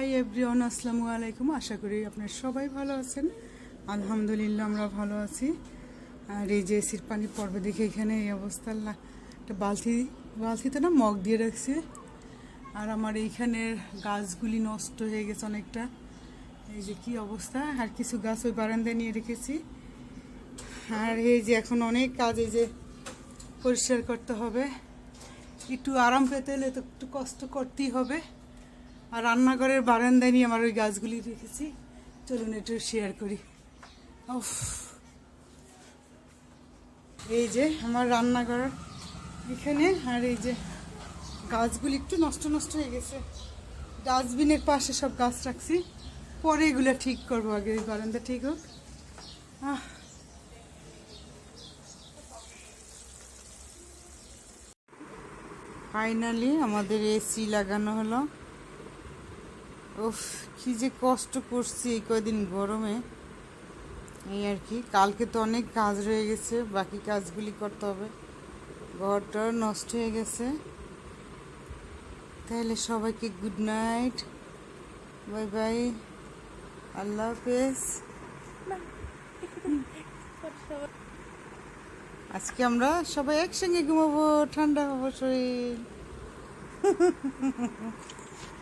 Hi everyone, আসসালামু আলাইকুম। আশা করি আপনার সবাই ভালো আছেন। আলহামদুলিল্লাহ, আমরা ভালো আছি। আর এই যে এসির পানি পড়বে দেখে এখানে এই অবস্থা একটা বালতি, বালতিতে না মগ দিয়ে রাখছে। আর আমার এইখানের গাছগুলি নষ্ট হয়ে গেছে অনেকটা। এই যে কি অবস্থা? আর কিছু গাছ ওই বারান্দায় নিয়ে রেখেছি। আর এই যে এখন অনেক কাজ, এই যে পরিষ্কার করতে হবে। একটু আরাম পেতে হলে তো একটু কষ্ট করতেই হবে। আর রান্নাঘরের বারান্দায় নিয়ে আমার ওই গাছগুলি রেখেছি। চলুন একটু শেয়ার করি। উফ। এই যে আমার রান্নাঘর এখানে, আর এই যে গাছগুলি একটু নষ্ট নষ্ট হয়ে গেছে। ডাস্টবিনের পাশে সব গাছ রাখছি। পরে এগুলো ঠিক করব আগে ওই বারান্দা ঠিক হোক। ফাইনালি আমাদের এসি লাগানো হলো। উফ, কি যে কষ্ট করছি এই কয়দিন গরমে। এই আর কি, কালকে তো অনেক কাজ রয়ে গেছে, বাকি কাজগুলি করতে হবে। ঘরটা নষ্ট হয়ে গেছে। তাহলে সবাইকে গুড নাইট বাই বাই আল্লাহ হাফেজ। আজকে আমরা সবাই একসঙ্গে ঘুমাবো, ঠান্ডা হব শরীর।